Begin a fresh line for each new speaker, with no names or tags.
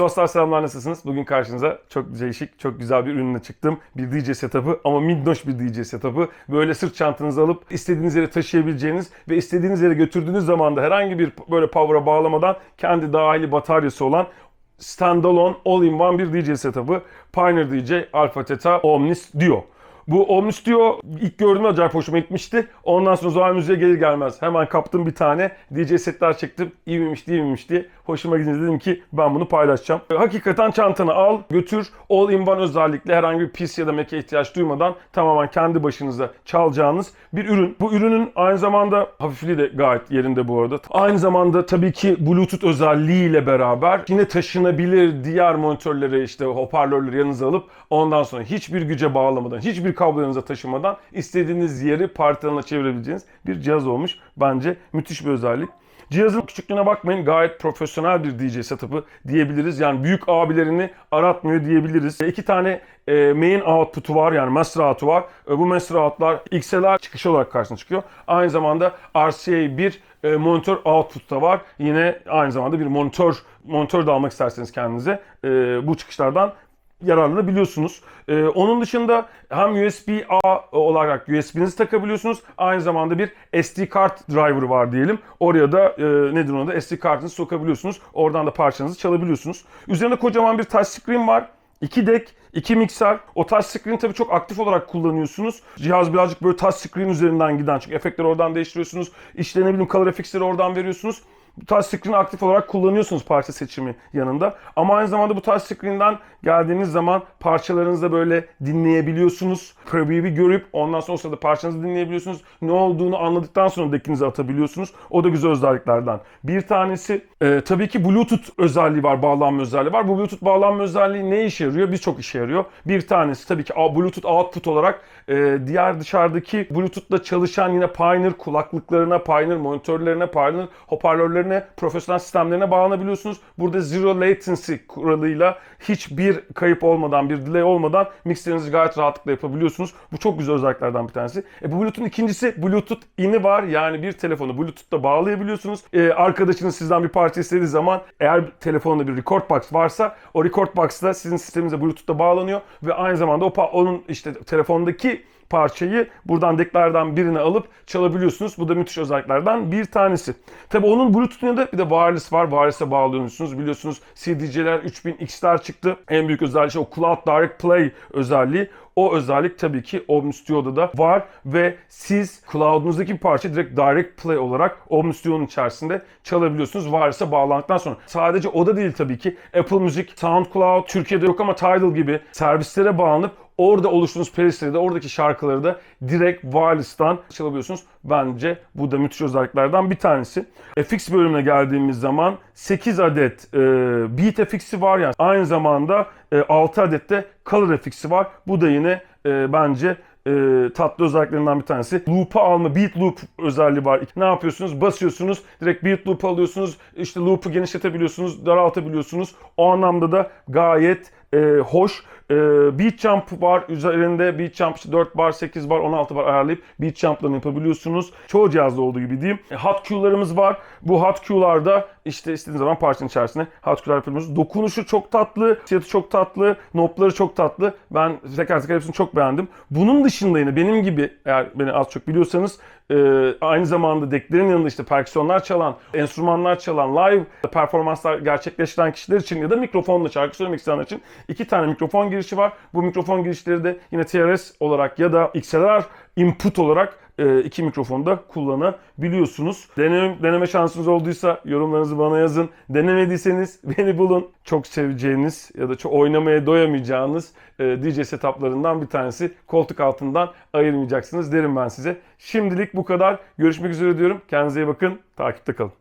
Dostlar selamlar nasılsınız? Bugün karşınıza çok değişik, çok güzel bir ürünle çıktım. Bir DJ setup'ı ama minnoş bir DJ setup'ı. Böyle sırt çantanızı alıp istediğiniz yere taşıyabileceğiniz ve istediğiniz yere götürdüğünüz zaman da herhangi bir böyle power'a bağlamadan kendi dahili bataryası olan standalone all-in-one bir DJ setup'ı. Pioneer DJ Alpha Theta Omnis Duo. Bu Omnis Duo ilk gördüğümde acayip hoşuma gitmişti. Ondan sonra Zuhal Müziğe gelir gelmez hemen kaptım bir tane. DJ setler çektim. İyi miymiş değil miymiş diye. Hoşuma gidince dedim ki ben bunu paylaşacağım. Hakikaten çantanı al, götür. All in one özellikle herhangi bir PC ya da Mac'e ihtiyaç duymadan tamamen kendi başınıza çalacağınız bir ürün. Bu ürünün aynı zamanda hafifliği de gayet yerinde bu arada. Aynı zamanda tabii ki Bluetooth özelliğiyle beraber yine taşınabilir diğer monitörleri işte hoparlörleri yanınıza alıp ondan sonra hiçbir güce bağlamadan, hiçbir kablo yanınıza taşımadan istediğiniz yeri parti çevirebileceğiniz bir cihaz olmuş. Bence müthiş bir özellik. Cihazın küçüklüğüne bakmayın gayet profesyonel bir DJ setup'ı diyebiliriz. Yani büyük abilerini aratmıyor diyebiliriz. İki tane e, main output'u var yani master out'u var. E, bu master out'lar XLR çıkışı olarak karşına çıkıyor. Aynı zamanda RCA bir e, monitör output da var. Yine aynı zamanda bir monitör monitör de almak isterseniz kendinize e, bu çıkışlardan yararlanabiliyorsunuz. Ee, onun dışında hem USB-A olarak USB'nizi takabiliyorsunuz. Aynı zamanda bir SD kart driver var diyelim. Oraya da e, nedir onu da SD kartınızı sokabiliyorsunuz. Oradan da parçanızı çalabiliyorsunuz. Üzerinde kocaman bir touch screen var. 2 deck, 2 mikser. O touch screen tabii çok aktif olarak kullanıyorsunuz. Cihaz birazcık böyle touch screen üzerinden giden. Çünkü efektleri oradan değiştiriyorsunuz. İşte ne bileyim color FX'leri oradan veriyorsunuz. Bu touch screen'i aktif olarak kullanıyorsunuz parça seçimi yanında. Ama aynı zamanda bu touch screen'den geldiğiniz zaman parçalarınızı da böyle dinleyebiliyorsunuz. Preview'i görüp ondan sonra o sırada parçanızı dinleyebiliyorsunuz. Ne olduğunu anladıktan sonra deckinize atabiliyorsunuz. O da güzel özelliklerden. Bir tanesi e, tabii ki Bluetooth özelliği var, bağlanma özelliği var. Bu Bluetooth bağlanma özelliği ne işe yarıyor? Birçok işe yarıyor. Bir tanesi tabii ki Bluetooth output olarak e, diğer dışarıdaki Bluetooth'la çalışan yine Pioneer kulaklıklarına, Pioneer monitörlerine, Pioneer hoparlörlerine, profesyonel sistemlerine bağlanabiliyorsunuz. Burada zero latency kuralıyla hiçbir kayıp olmadan, bir delay olmadan mixlerinizi gayet rahatlıkla yapabiliyorsunuz. Bu çok güzel özelliklerden bir tanesi. E, bu Bluetooth'un ikincisi Bluetooth ini var. Yani bir telefonu Bluetooth'ta bağlayabiliyorsunuz. E, arkadaşınız sizden bir parça istediği zaman eğer telefonda bir record box varsa o record box da sizin sisteminize Bluetooth'ta bağlanıyor ve aynı zamanda o onun işte telefondaki parçayı buradan deklerden birini alıp çalabiliyorsunuz. Bu da müthiş özelliklerden bir tanesi. Tabi onun Bluetooth'un da bir de wireless var. Wireless'e bağlıyorsunuz. Biliyorsunuz CDC'ler 3000X'ler çıktı. En büyük özelliği şey o Cloud Direct Play özelliği. O özellik tabii ki Omnis Studio'da da var ve siz cloud'unuzdaki parça direkt direct play olarak Omnis Studio'nun içerisinde çalabiliyorsunuz wireless'a bağlandıktan sonra. Sadece o da değil tabii ki. Apple Music, SoundCloud, Türkiye'de yok ama Tidal gibi servislere bağlanıp Orada oluşturduğunuz playlistleri de oradaki şarkıları da direkt wireless'tan çalabiliyorsunuz. Bence bu da müthiş özelliklerden bir tanesi. FX bölümüne geldiğimiz zaman 8 adet e, Beat FX'i var yani aynı zamanda e, 6 adet de Color FX'i var. Bu da yine e, bence e, tatlı özelliklerinden bir tanesi. Loop'u alma, beat loop özelliği var. Ne yapıyorsunuz? Basıyorsunuz, direkt beat loop alıyorsunuz. İşte loop'u genişletebiliyorsunuz, daraltabiliyorsunuz. O anlamda da gayet e, hoş. E, beat jump var. Üzerinde beat jump işte 4 bar, 8 bar, 16 bar ayarlayıp beat jump'larını yapabiliyorsunuz. Çoğu cihazda olduğu gibi diyeyim. E, hot Q'larımız var. Bu hot Q'larda işte istediğiniz zaman parçanın içerisine hot Q'lar yapabiliyorsunuz. Dokunuşu çok tatlı, fiyatı çok tatlı, nopları çok tatlı. Ben teker teker hepsini çok beğendim. Bunun dışında yine benim gibi eğer beni az çok biliyorsanız e, aynı zamanda decklerin yanında işte perküsyonlar çalan, enstrümanlar çalan, live performanslar gerçekleştiren kişiler için ya da mikrofonla şarkı söylemek isteyenler için iki tane mikrofon girişi var. Bu mikrofon girişleri de yine TRS olarak ya da XLR input olarak e, iki mikrofonu da kullanabiliyorsunuz. Deneme, deneme şansınız olduysa yorumlarınızı bana yazın. Denemediyseniz beni bulun. Çok seveceğiniz ya da çok oynamaya doyamayacağınız e, DJ setuplarından bir tanesi. Koltuk altından ayırmayacaksınız derim ben size. Şimdilik bu kadar. Görüşmek üzere diyorum. Kendinize iyi bakın. Takipte kalın.